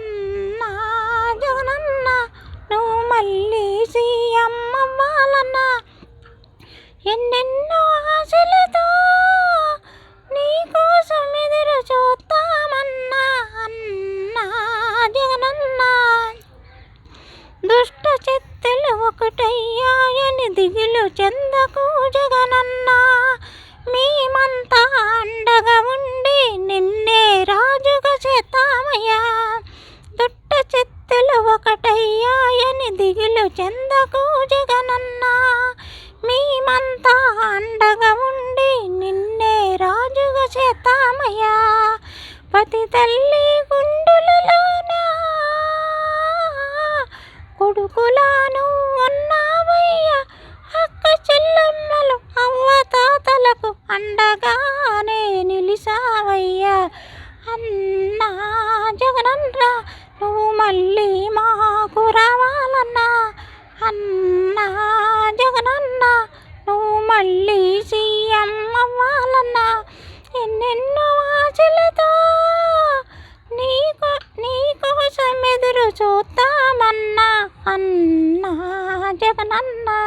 అన్నా జగనన్న నువ్వు మళ్ళీ సీఎం అవ్వాలన్నా ఎన్నెన్నో ఆశలతో నీకోసం ఎదురు చూస్తామన్నా అన్నా జగనన్న దుష్ట చెత్తలు ఒకటయ్యాయని దిగులు చెందకు జగనన్న. మేమంతా అండగా ఉండి నిన్నే రాజుగా చేస్తామయ్యా. ఒకటయ్యాయని దిగులు చెందకు జగనన్న? మేమంతా అండగా ఉండి నిన్నే రాజుగా చేతామయ్యా పతి తల్లి గుండులలోనా? కొడుకులాను ఉన్నావయ్యా. అక్క చెల్లమ్మలు అవ్వ తాతలకు అండగానే నిలిసావయ్యా. అన్నా జగనన్నరా నువ్వు ఎదురు చూస్తామన్నా అన్నా జగనన్నా.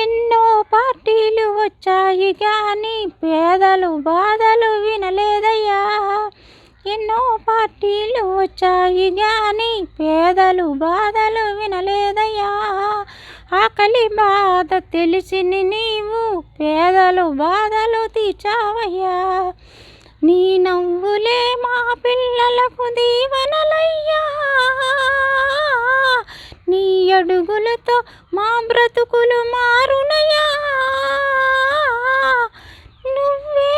ఎన్నో పార్టీలు వచ్చాయి కానీ పేదలు బాధలు వినలేదయ్యా. ఎన్నో పార్టీలు వచ్చాయి కానీ పేదలు బాధలు వినలేదయ్యా. ఆకలి బాధ తెలిసిన నీవు పేదలు బాధలు తీర్చావయ్యా. నీ నవ్వులే మా పిల్లలకు దీవెనలయ్యా. నీ అడుగులతో మా బ్రతుకులు మారునయా నువ్వే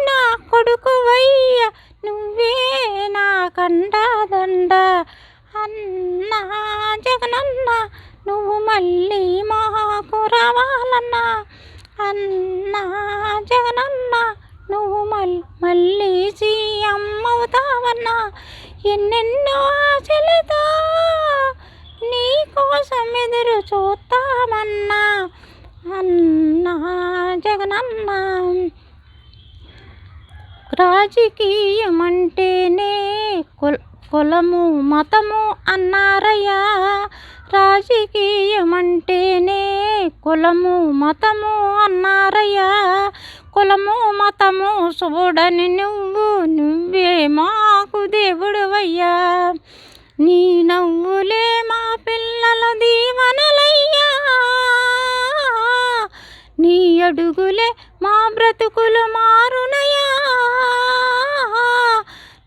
నా కొడుకువయ్యా. నువ్వే నా కండదండ. అన్నా జగనన్న నువ్వు మళ్ళీ మాకు రావాలన్నా. అన్నా జగనన్న నువ్వు మల్ మళ్ళీ సీఎం అవుతావన్నా. ఎన్నెన్నో ఆశలతో నీకోసం ఎదురు చూస్తామన్నా. అన్నా జగనన్న. రాజకీయం అంటేనే కుల కులము మతము అన్నారయ్యా. రాజకీయం అంటేనే కులము మతము అన్నారయ్యా. కులము మతము చూడని నువ్వు నువ్వే మాకు దేవుడువయ్యా. నీ నవ్వులే మా పిల్లల దీవనలయ్యా. నీ అడుగులే మా బ్రతుకులు మారునయా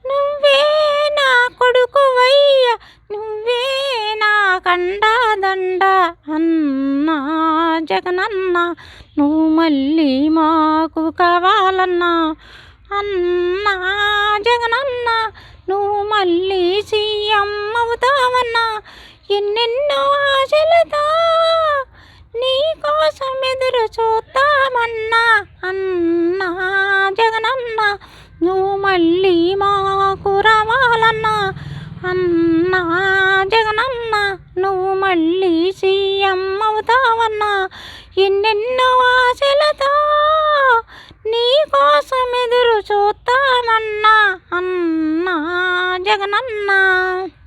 నువ్వే నా కొడుకువయ్యా నువ్వే నా కండదండ అన్నా జగనన్న నువ్వు మళ్ళీ మా నాకు కావాలన్నా అన్నా జగనన్న నువ్వు మళ్ళీ సీఎం అవుతావన్నా ఎన్నెన్నో ఆశలతో నీకోసం ఎదురు చూస్తామన్నా అన్నా జగనన్న నువ్వు మళ్ళీ మాకు రావాలన్నా అన్నా జగనన్న నువ్వు మళ్ళీ సీఎం అవుతావన్నా ఎన్నెన్నో ఆశలతో నీకోసం